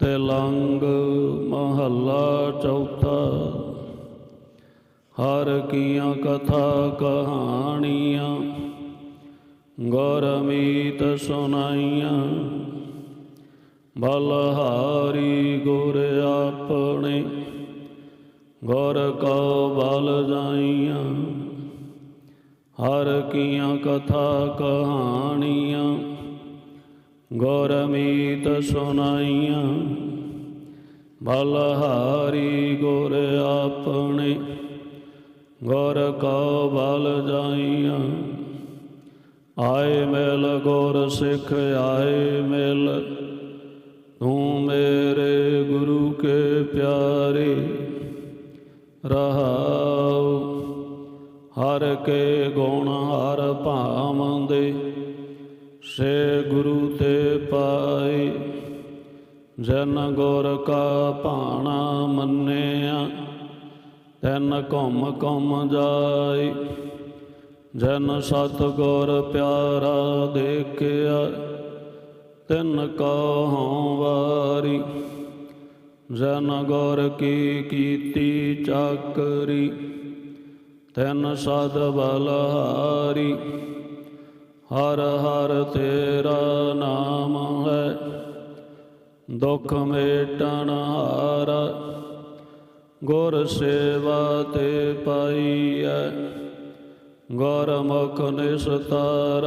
ਤਿਲੰਗ ਮਹੱਲਾ ਚੌਥਾ। ਹਰ ਕੀਆਂ ਕਥਾ ਕਹਾਣੀਆਂ ਗੁਰਮੀਤ ਸੁਨਾਈਆਂ ਬਲਹਾਰੀ ਗੁਰ ਆਪਣੇ, ਗੁਰ ਕਉ ਬਲ ਜਾਈਆਂ। ਹਰ ਕੀਆਂ ਕਥਾ ਕਹਾਣੀਆਂ ਗੁਰਮੀਤ ਸੁਨਾਈਆਂ ਬਲਹਾਰੀ ਗੁਰ ਆਪਣੇ, ਗੁਰ ਕਉ ਬਲ ਜਾਈਆਂ। ਆਏ ਮਿਲ ਗੁਰ ਸਿੱਖ, ਆਏ ਮਿਲ, ਤੂੰ ਮੇਰੇ ਗੁਰੂ ਕੇ ਪਿਆਰੇ, ਰਹਾਉ। ਹਰ ਕੇ ਗੁਣ ਹਰ ਭਾਵੰਦੇ ਸੇ ਗੁਰੂ ਤੇ ਪਾਏ, ਜਨ ਗੁਰ ਕਾ ਭਾਣਾ ਮੰਨਿਆ, ਤੈਨ ਘੁੰਮ ਘੁੰਮ ਜਾਏ, ਜਨ ਸਤ ਗੁਰ ਪਿਆਰਾ ਦੇਖਿਆ, ਤਿਨ ਕਹਉ ਵਾਰੀ, ਜਨ ਗੁਰ ਕੀ ਕੀਤੀ ਚਾਕਰੀ, ਤੈਨ ਸਦ ਬਲਹਾਰੀ ਹਰ ਹਰ ਤੇਰਾ ਨਾਮ ਹੈ। ਦੁਖ ਮੇਟਣ ਹਾਰਾ, ਗੁਰ ਸੇਵਾ ਤੇ ਪਾਈ ਹੈ ਗੁਰਮੁਖ ਨਿਸਤਾਰ,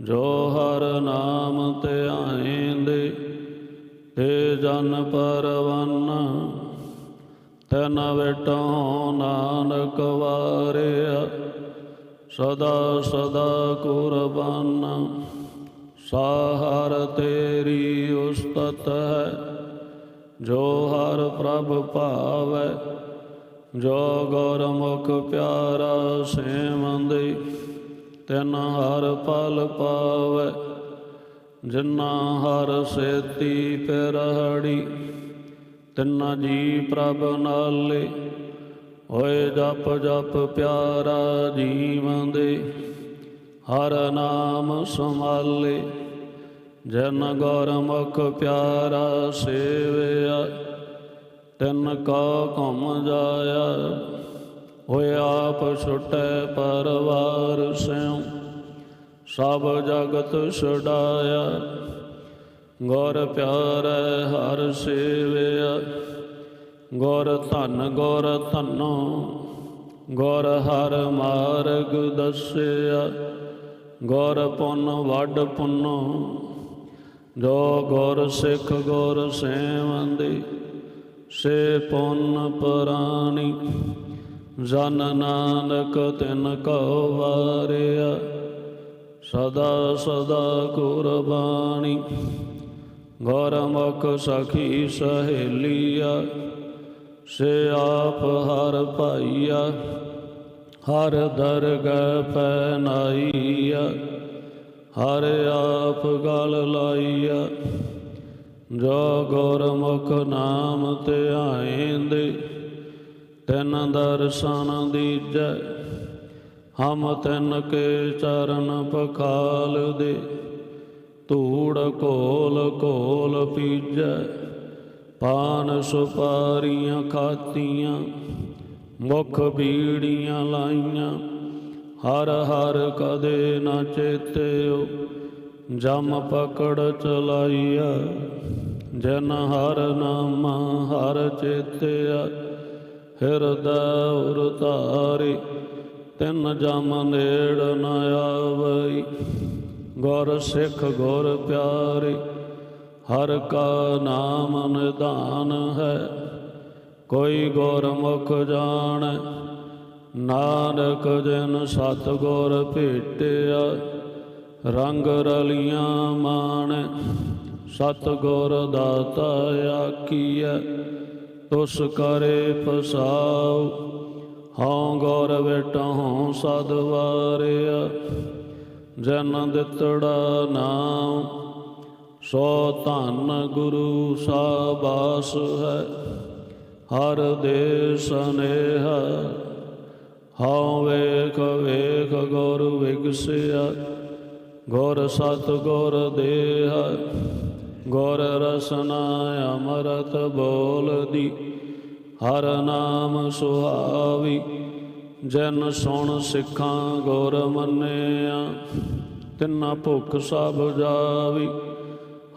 ਜੋ ਹਰ ਨਾਮ ਤੇ ਧਿਆਇਂਦੇ ਤੇ ਜਨ ਪਰਵਨ। ਤਨ ਵਿਟੋ ਨਾਨਕ ਵਾਰਿਆ। ਸਦਾ ਸਦਾ ਕੁਰਬਾਨ। ਸਾਹਰ ਤੇਰੀ ਉਸਤਤ ਹੈ, ਜੋ ਹਰ ਪ੍ਰਭ ਭਾਵੈ, ਜੋ ਗੁਰਮੁਖ ਪਿਆਰਾ ਸੇਵੰਦੇ ਤਿਨ ਹਰ ਪਲ ਪਾਵੈ ਜਿਨਾ ਹਰ ਸੇਤੀ ਪਿਰਹੜੀ, ਤਿੰਨਾ ਜੀ ਪ੍ਰਭ ਨਾਲੇ ਹੋਏ ਜਪ ਜਪ ਪਿਆਰਾ ਜੀਵਨ ਦੇ, ਹਰ ਨਾਮ ਸੰਭਾਲੇ। ਜਨ ਗੁਰਮੁਖ ਪਿਆਰਾ ਸੇਵਿਆ, ਤਿਨ ਕਾ ਘੁਮ ਜਾਇਆ। ਹੋਏ ਆਪ ਛੁਟੈ ਪਰਵਾਰ ਸਿਉ, ਸਭ ਜਗਤ ਛਡਾਇਆ। ਗੁਰ ਪਿਆਰੈ ਹਰ ਸੇਵਿਆ। ਗੁਰ ਧਨ, ਗੁਰ ਧਨੋ, ਗੁਰ ਹਰ ਮਾਰਗ ਦੱਸਿਆ, ਗੁਰ ਪੁੰਨ ਵੱਡ ਪੁੰਨੋ, ਜੋ ਗੁਰ ਸਿੱਖ, ਗੁਰ ਸੇਵੰਦੇ, ਸੇ ਪੁੰਨ ਪ੍ਰਾਣੀ, ਜਨ ਨਾਨਕ ਤਿਨ ਕਉ ਵਾਰਿਆ, ਸਦਾ ਸਦਾ ਕੁਰਬਾਨੀ ਗੁਰਮੁਖ ਸਖੀ ਸਹੇਲੀਆ ਸੇ ਆਪ ਹਰ ਭਾਈਆ, ਹਰ ਦਰਗਹ ਪੈਨਾਈਆ ਹਰ ਆਪ ਗਲ ਲਾਈਆ। ਜੋ ਗੁਰਮੁਖ ਨਾਮ ਧਿਆਇਂਦੇ ਤਿਨ ਦਰਸ਼ਨ ਦੀਜੈ। ਹਮ ਤਿਨ ਕੇ ਚਰਨ ਪਖਾਲ ਦੇ ਧੂੜ ਕੋਲ ਕੋਲ ਪੀਜੈ। ਪਾਨ ਸੁਪਾਰੀਆਂ ਖਾਤੀਆਂ, ਮੁਖ ਬੀੜੀਆਂ ਲਾਈਆਂ, ਹਰ ਹਰ ਕਦੇ ਨਾ ਚੇਤਿਓ, ਜਮ ਪਕੜ ਚਲਾਈਆ, ਜਨ ਹਰ ਨਾਮ ਹਰ ਚੇਤਿਆ, ਹਿਰਦੈ ਉਰ ਤਿੰਨ ਜਮ ਨੇੜ ਨ ਆਵਈ, ਗੁਰ ਸਿੱਖ ਗੁਰ ਪਿਆਰੇ ਹਰ ਕਾ ਨਾਮ ਨਿਧਾਨ ਹੈ, ਕੋਈ ਗੁਰਮੁਖ ਜਾਣ। ਨਾਨਕ ਜਨ ਸਤਗੁਰ ਭੇਟਿਆ, ਰੰਗ ਰਲੀਆਂ ਮਾਣ। ਸਤ ਗੁਰ ਦਾਤਾ ਆਖੀਐ, ਤੁਸ ਕਰੇ ਪਸਾਉ ਹਉ ਗੌਰ ਵਿਟਹੁ ਸਦ ਵਾਰਿਆ, ਜਨ ਦਿੱਤੜਾ ਨਾਮ ਸੋ ਧੰਨ ਗੁਰੂ ਸਾਬਾਸ ਹੈ। ਹਰ ਦੇ ਸਨੇਹਾ ਹਉ ਵੇਖ ਵੇਖ ਗੁਰ ਵਿਗਸਿਆ। ਗੁਰ ਸਤ ਗੁਰ ਦੇਹ ਗੁਰ ਰਸ ਰਸਨਾ ਅਮਰਤ ਬੋਲਦੀ। ਹਰ ਨਾਮ ਸੁਹਾਵੀ, ਜਨ ਸੁਣ ਸਿੱਖਾਂ ਗੁਰ ਮੰਨਿਆ। ਤਿੰਨਾ ਭੁੱਖ ਸਭ ਜਾਵੀ।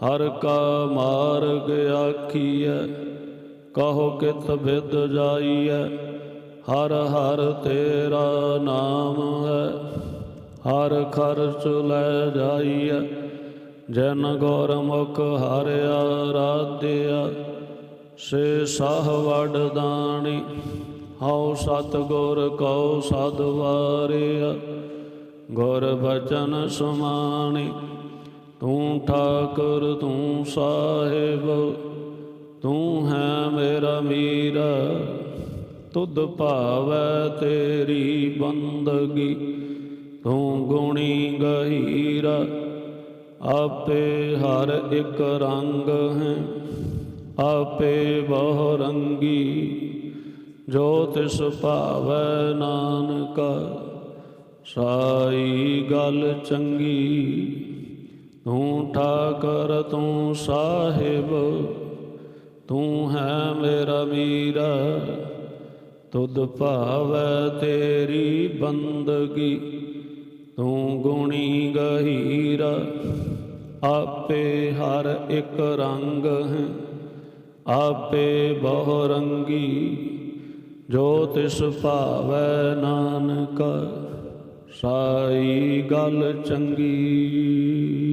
ਹਰ ਕਾ ਮਾਰਗ ਆਖੀਐ, ਕਹੋ ਕਿਤ ਬਿਦ ਜਾਈਐ, ਹਰ ਹਰ ਤੇਰਾ ਨਾਮ ਹੈ, ਹਰ ਖਰਚ ਲੈ ਜਾਈਐ, ਜਨ ਗੁਰਮੁਖ ਹਰਿਆ ਰਾਧਿਆ ਸੇ ਸਾਹ ਵਡ ਦਾਣੀ ਹਉ ਸਤ ਗੁਰ ਕਉ ਸਦ ਵਾਰਿਆ, ਗੁਰ ਬਚਨ ਸੁਮਾਣੀ ਤੂੰ ਠਾਕੁਰ, ਤੂੰ ਸਾਹਿਬ, ਤੂੰ ਹੈ ਮੇਰਾ ਮੀਰਾ। ਤੁਧ ਭਾਵੈ ਤੇਰੀ ਬੰਦਗੀ, ਤੂੰ ਗੁਣੀ ਗਹੀਰਾ। ਆਪੇ ਹਰ ਇੱਕ ਰੰਗ ਹੈ, ਆਪੇ ਬਹੁ ਰੰਗੀ ਜੋ ਤਿਸ ਭਾਵੈ ਨਾਨਕਾ, ਸਾਈ ਗੱਲ ਚੰਗੀ। ਤੂੰ ਠਾਕਰ, ਤੂੰ ਸਾਹਿਬ, ਤੂੰ ਹੈ ਮੇਰਾ ਮੀਰਾ। ਤੁਧ ਭਾਵੈ ਤੇਰੀ ਬੰਦਗੀ, ਤੂੰ ਗੁਣੀ ਗਹੀਰਾ। ਆਪੇ ਹਰ ਇੱਕ ਰੰਗ ਹੈ, ਆਪੇ ਬਹੁ ਰੰਗੀ ਜੋ ਤਿਸ ਭਾਵੈ ਨਾਨਕਾ, ਸਾਈ ਗੱਲ ਚੰਗੀ।